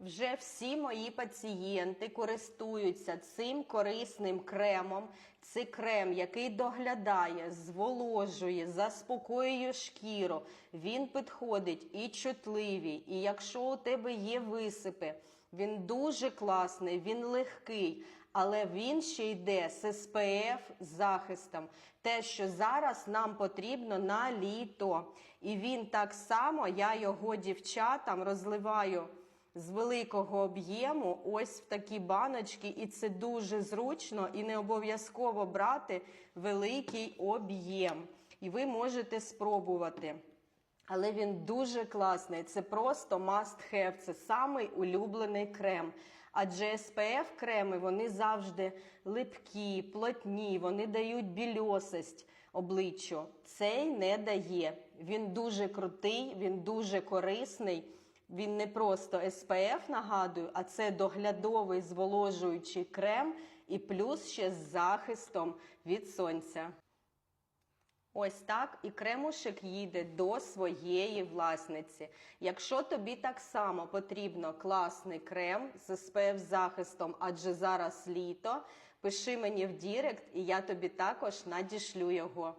Вже всі мої пацієнти користуються цим корисним кремом. Це крем, який доглядає, зволожує, заспокоює шкіру. Він підходить і чутливі, і якщо у тебе є висипи, він дуже класний, він легкий, але він ще йде з СПФ захистом. Те, що зараз нам потрібно на літо. І він так само, я його дівчатам розливаю з великого об'єму ось в такі баночки, і це дуже зручно і не обов'язково брати великий об'єм. І ви можете спробувати. Але він дуже класний. Це просто must have. Це самий улюблений крем. Адже SPF креми вони завжди липкі, плотні, вони дають більосость обличчю. Цей не дає. Він дуже крутий, він дуже корисний. Він не просто SPF, нагадую, а це доглядовий зволожуючий крем і плюс ще з захистом від сонця. Ось так і кремушек їде до своєї власниці. Якщо тобі так само потрібно класний крем з SPF захистом, адже зараз літо, пиши мені в Дірект, і я тобі також надішлю його.